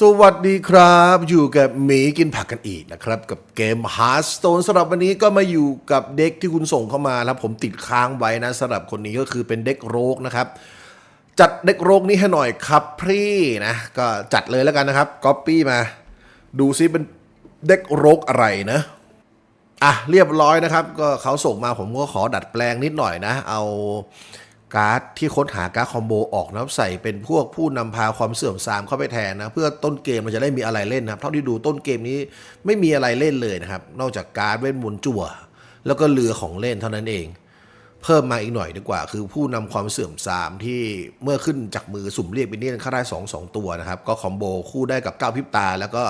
สวัสดีครับ อยู่กับหมีกินผักกันอีกนะครับ กับเกม Hearthstone สำหรับวันนี้ก็มาอยู่กับเด็กที่คุณส่งเข้ามาแล้วผมติดค้างไว้นะสำหรับคนนี้ก็คือเป็นเด็กโรกนะครับ จัดเด็กโรกนี้ให้หน่อยครับพี่นะ ก็จัดเลยแล้วกันนะครับก๊อปปี้มา ดูซิเป็นเด็กโรกอะไรนะอะเรียบร้อยนะครับ ก็เขาส่งมาผมก็ขอดัดแปลงนิดหน่อยนะ เอา การ์ดที่ค้นหาการ์ดคอมโบออกนะครับใส่เป็นพวกผู้นำพาความเสื่อมทรามเข้าไปแทนนะเพื่อต้นเกมมันจะได้มีอะไรเล่นนะครับ เท่าที่ดูต้นเกมนี้ไม่มีอะไรเล่นเลยนะครับ นอกจากการ์ดเวทมนต์จั่ว แล้วก็เรือของเล่นเท่านั้นเอง เพิ่มมาอีกหน่อยดีกว่า คือผู้นำความเสื่อมทรามที่เมื่อขึ้นจากมือสุ่มเรียกเป็นเนี่ยค่าได้สองสองตัวนะครับ ก็คอมโบคู่ได้กับก้าวพิบตา แล้วก็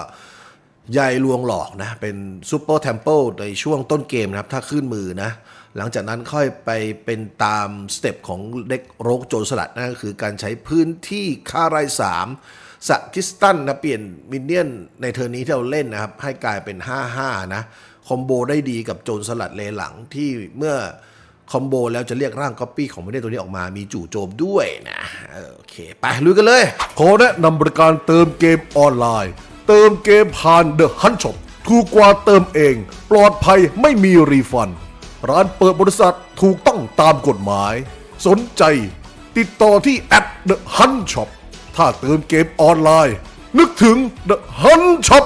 ใยลวงหลอกนะเป็นซูเปอร์เทมเพิลในช่วงต้นเกมนะครับถ้าขึ้นมือนะ หลังจากนั้นค่อยไปเป็นตามสเต็ปของเด็กโรกโจรสลัดนั่นก็คือการใช้พื้นที่ค่าไรสามสกิสตันนะเปลี่ยนมินเนี่ยนในเทอร์นี้ที่เราเล่นนะครับ ให้กลายเป็น 5-5 นะ คอมโบได้ดีกับโจรสลัดเลหลังที่เมื่อคอมโบแล้วจะเรียกร่างก๊อปปี้ของมินเนี่ยนตัวนี้ออกมามีจู่โจมด้วยนะโอเค ไปลุยกันเลย ขอแนะนำบริการเติมเกมออนไลน์ เติมเกมผ่าน The Hunt Shop ถูกกว่าเติมเอง ปลอดภัยไม่มีรีฟัน ร้านเปิดบริษัทถูกต้องตามกฎหมาย สนใจ ติดต่อที่ at The Hunt Shop ถ้าเติมเกมออนไลน์ นึกถึง The Hunt Shop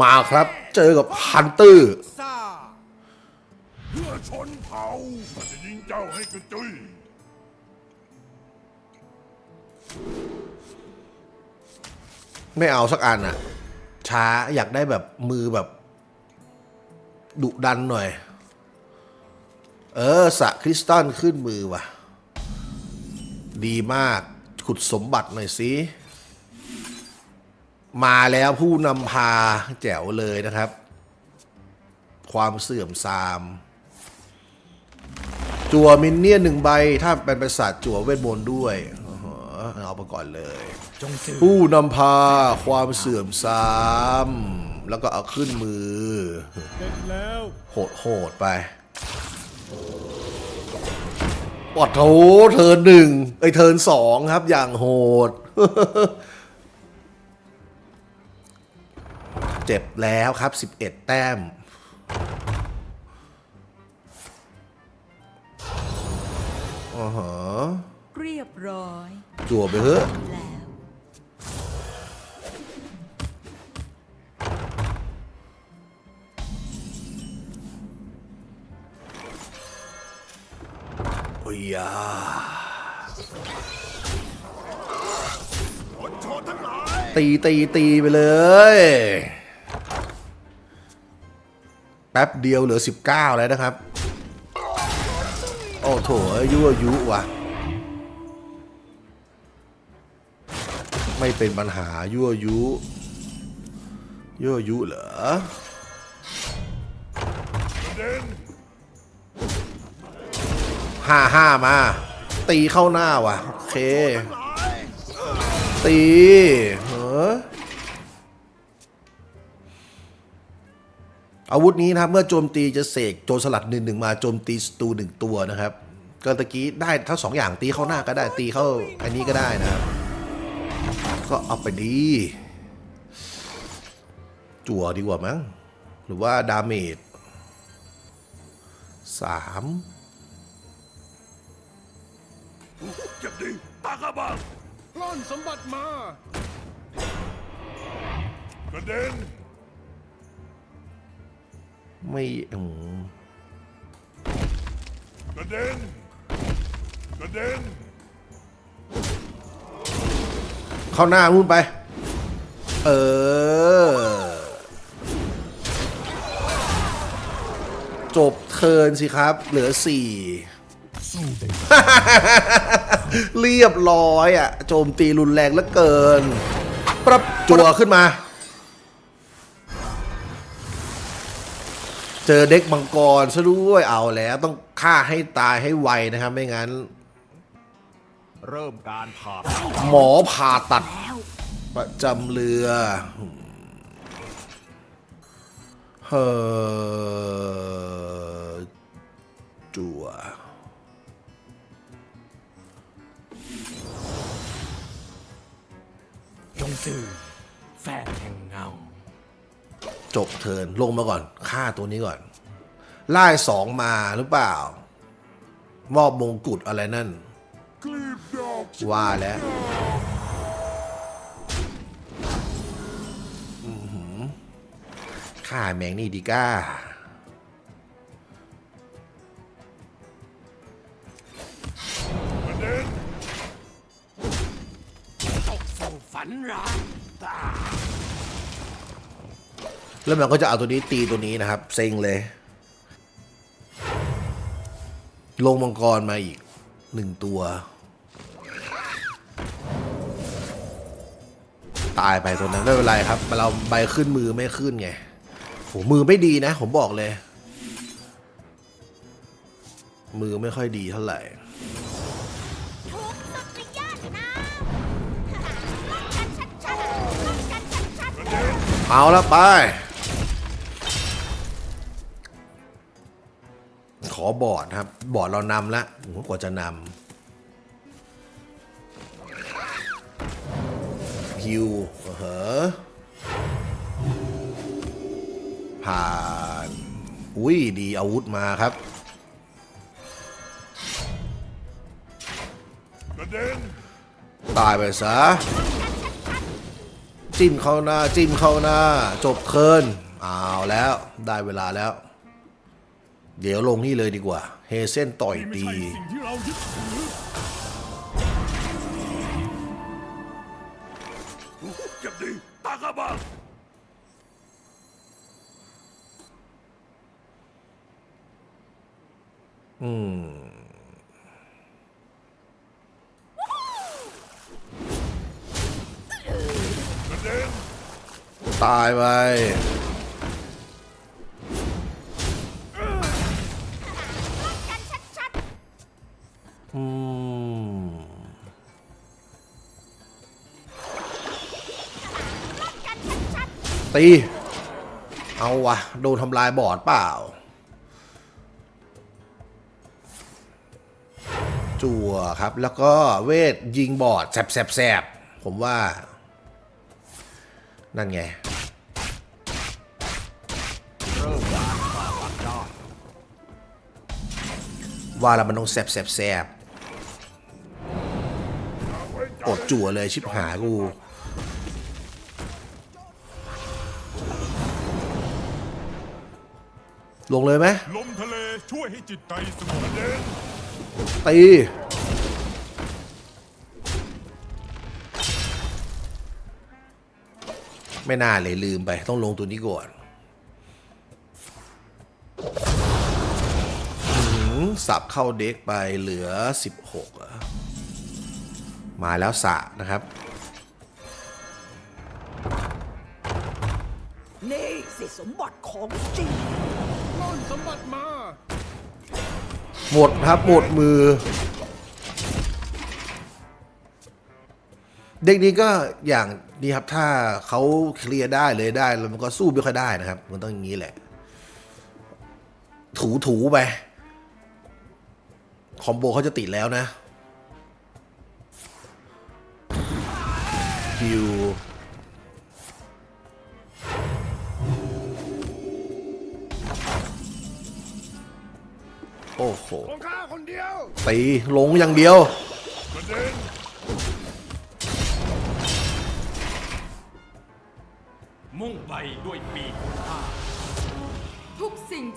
มาครับ เจอกับฮันเตอร์เพื่อชนเผ่าจะยิงเจ้าให้กระจุยไม่เอาสักอันอะช้าอยากได้แบบมือแบบ ดุดันหน่อย เออสะคริสตัลขึ้นมือว่ะ ดีมากขุดสมบัติหน่อยสิมาแล้วผู้นำพาแจ๋วเลยนะครับ ความเสื่อมทราม จั่วมินเนี่ยนหนึ่งใบ ถ้าเป็นประสาทจั่วเวทมนต์ด้วยอ๋อเอาไปก่อนเลย ผู้นำพาความเสื่อมทราม แล้วก็เอาขึ้นมือเสร็จแล้วโหดโหดไป ปอดโถเทิร์นหนึ่งไอยเทิร์นสองครับอย่างโหด เจ็บแล้วครับ 11 แต้ม อ๋อฮะเรียบร้อย จั่วไปเถอะ ยยาคนโชนทั้งหลายตีตีตีไปเลย แป๊บเดียวเหลือ 19 แล้วนะครับ โอ้โถยั่วยุว่ะ ไม่เป็นปัญหายั่วยุยั่วยุเหรอเด่น ห้าห้ามา ตีเข้าหน้าว่ะ โอเค ตีเอออาวุธนี้นะครับ เมื่อโจมตีจะเสกโจรสลัดหนึ่งหนึ่งมาโจมตีสตูหนึ่งตัวนะครับก็ตะกี้ได้ทั้งสองอย่างตีเข้าหน้าก็ได้ตีเข้าอันนี้ก็ได้นะครับก็เอาไปดี จั่วดีกว่ามั้ง หรือว่าดาเมจสาม เก็บดีตากระบังปล้นสมบัติมา กระเด็นไม่อืมกระเด็นกระเด็นเข้าหน้านู่นไป เออ จบเทิร์นสิครับ เหลือสี่ เรียบร้อยอะ โจมตีรุนแรงเหลือเกิน ปรับจัวขึ้นมา เจอเด็กมังกรซะด้วยเอาแล้วต้องฆ่าให้ตายให้ไวนะครับ ไม่งั้น เริ่มการผ่าหมอผ่าตัด ประจำเรือเฮ้อ ซื่อแฝดแห่งเงา จบเทินลงมาก่อนฆ่าตัวนี้ก่อน ไล่สองมาหรือเปล่า มอบมงกุฎอะไรนั่น ว่าแล้วฆ่าแมงนี่ดีก้า ฝันร้ายตาแล้วมันก็จะเอาตัวนี้ตีตัวนี้นะครับ เซ็งเลย ลงมังกรมาอีกหนึ่งตัว ตายไปตัวนั้นไม่เป็นไรครับเราใบขึ้นมือไม่ขึ้นไงโหมือไม่ดีนะ ผมบอกเลย มือไม่ค่อยดีเท่าไหร่ เอาละไป ขอบอร์ดครับ บอร์ดเรานำละโอ้โหกว่าจะนำฮิวเออผ่าน อุ้ย ดีอาวุธมาครับประเด็นตายไปซะ จิ้มเข้าหน้าจิ้มเข้าหน้า จบเคิร์นเอาแล้วได้เวลาแล้ว เดี๋ยวลงนี่เลยดีกว่า เฮเซนต่อยตีจ็บดีตากบาอืม ตายไปอืมตี เอาวะ โดนทำลายบอร์ดเปล่า จั่วครับ แล้วก็เวทยิงบอร์ดแสบแสบแสบผมว่า นั่นไง ว่าแล้วมันต้องแสบแสบแสบกดจั่วเลยชิบหายกูลงเลยไหมลมทะเลช่วยให้จิตใจสงบเด็นตีไม่น่าเลยลืมไปต้องลงตัวนี้ก่อน สับเข้าเด็กไปเหลือ 16 มาแล้วสะนะครับนี่สิสมบัติของจริงสมบัติมา หมดครับหมดมือ เด็กนี้ก็อย่างนี้ครับถ้าเขาเคลียร์ได้เลยได้แล้วมันก็สู้ไม่ค่อยได้นะครับ มันต้องอย่างนี้แหละ ถูถูๆไป คอมโบเขาจะติดแล้วนะฮิวโอ้โหตีลงอย่างเดียว มุ่งไปด้วยปีก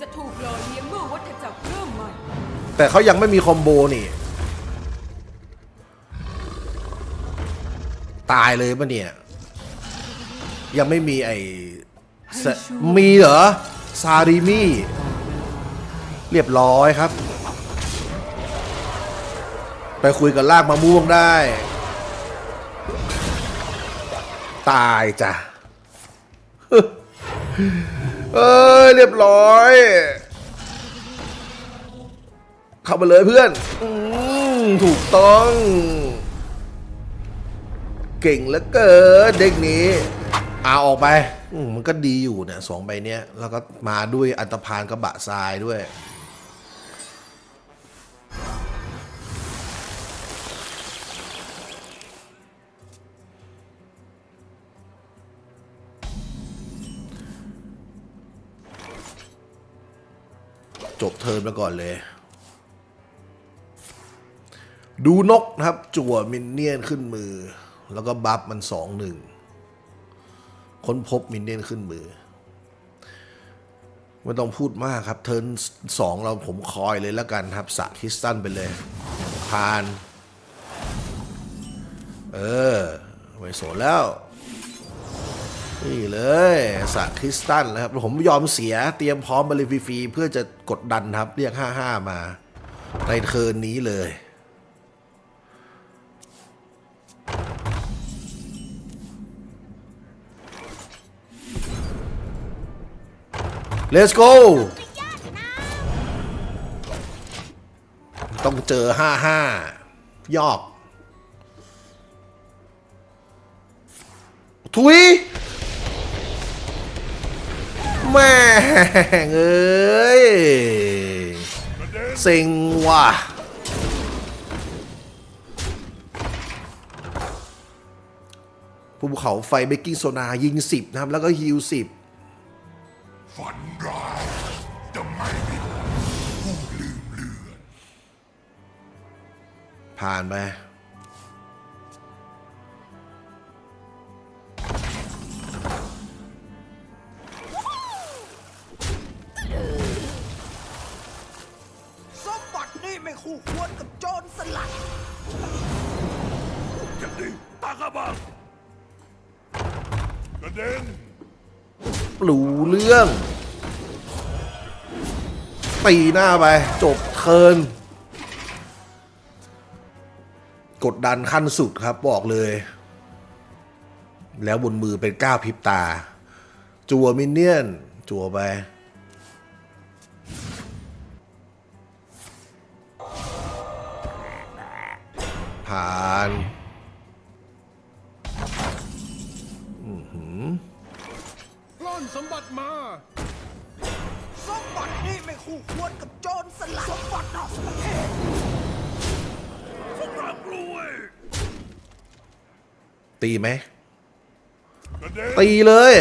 จะถูกหล่อเลี้ยงเมื่อวัฏจักรเริ่มใหม่ แต่เขายังไม่มีคอมโบนี่ ตายเลยปะเนี่ย ยังไม่มีไอ้สะมีเหรอ ซาริมี่ เรียบร้อยครับ ไปคุยกับลากมะม่วงได้ ตายจ้ะ เอ้ยเรียบร้อย เข้ามาเลยเพื่อนอถูกต้อง เก่งเหลือเกินเด็กนี้เอาออกไปมมันก็ดีอยู่เนี่ยสองใบเนี้ย แล้วก็มาด้วยอันตรพานกระบะทรายด้วย จบเทิร์นไปก่อนเลย ดูนกนะครับ จั่วมินเนี่ยนขึ้นมือ แล้วก็บัฟมันสองหนึ่งค้นพบมินเนี่ยนขึ้นมือไม่ต้องพูดมากครับ เทิร์นสองเราผมคอยเลยแล้วกันครับสะคริสตันไปเลยผ่าน เออไม่สแล้ว นี่เลยสะคริสตันนะครับ ผมยอมเสียเตรียมพร้อมมาเลยฟรีเพื่อจะกดดันครับ เรียก 55 มาในเทิร์นนี้เลย let's go ต้องเจอ 55 ยอก ทุย แม่เอ้ยกระเซ็งว่ะภูเขาไฟเบกกิ้งโซนายิง 10 นะครับ แล้วก็ฮิล10ฝันร้ายจะไม่มีผู้ลืมเลือนผ่านไป รู้เรื่องตีหน้าไป จบเทิน กดดันขั้นสุดครับบอกเลย แล้วบนมือเป็นก้าวพิบตา จัวมินเนี่ยน จัวไป ผ่าน สมบัติมา สมบัตินี่ไม่คู่ควรกับโจรสลัดสมบัตินอกประเทศสงครามกล้วยตีไหมกระเด็นตีเลย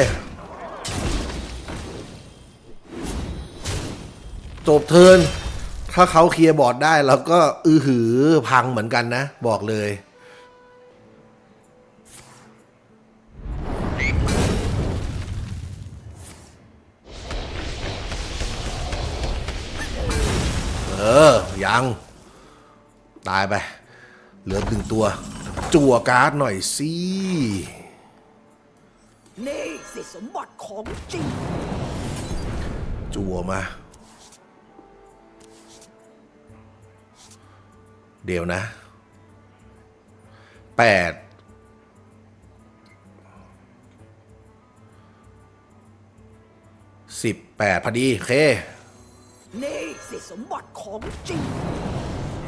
จบเทิร์นถ้าเขาเคลียร์บอร์ดได้เราก็อือหือพังเหมือนกันนะ บอกเลย เออ ยัง ตายไป เหลือหนึ่งตัว จั่วการ์ดหน่อยสินี่สิสมบัติของจริง จั่วมา เดี๋ยวนะแปดสิบแปดพอดี โอเค นี่สิสมบัติของจริง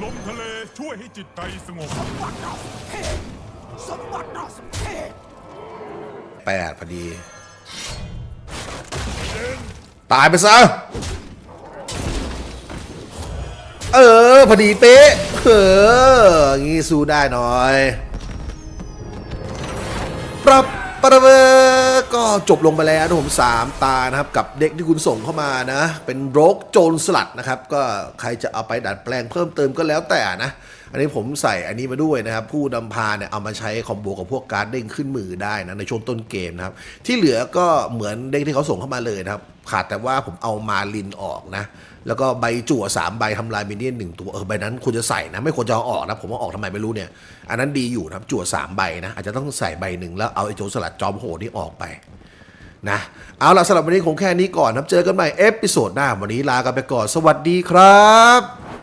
ลมทะเลช่วยให้จิตใจสงบ สมบัตินอกประเทศสมบัตินอกประเทศแปดพอดีเด่นตายไปซะ เออ พอดีเป๊ะ เอออย่างงี้สู้ได้หน่อย ปรับ ประเบอก็จบลงไปแล้วนะผมสามตานะครับ กับเด็กที่คุณส่งเข้ามานะ เป็นโรกโจรสลัดนะครับ ก็ใครจะเอาไปดัดแปลงเพิ่มเติมก็แล้วแต่นะ อันนี้ผมใส่อันนี้มาด้วยนะครับ ผู้นำพาเนี่ยเอามาใช้คอมโบกับพวกการ์ดเด้งขึ้นมือได้นะในช่วงต้นเกมนะครับ ที่เหลือก็เหมือนเด็กที่เขาส่งเข้ามาเลยนะครับ ขาดแต่ว่าผมเอามาลินออกนะแล้วก็ใบจั่วสามใบทำลายมินเนี่ยนหนึ่งตัวเออใบนั้นควรจะใส่นะไม่ควรจะเอาออกนะผมเอาออกทำไมไม่รู้เนี่ย อันนั้นดีอยู่นะครับจั่วสามใบนะอาจจะต้องใส่ใบหนึ่งแล้วเอาไอ้โจรสลัดจอมโหดนี่ออกไปนะเอาล่ะสำหรับวันนี้คงแค่นี้ก่อนครับเจอกันใหม่เอพิโซดหน้าวันนี้ลากันไปก่อนสวัสดีครับ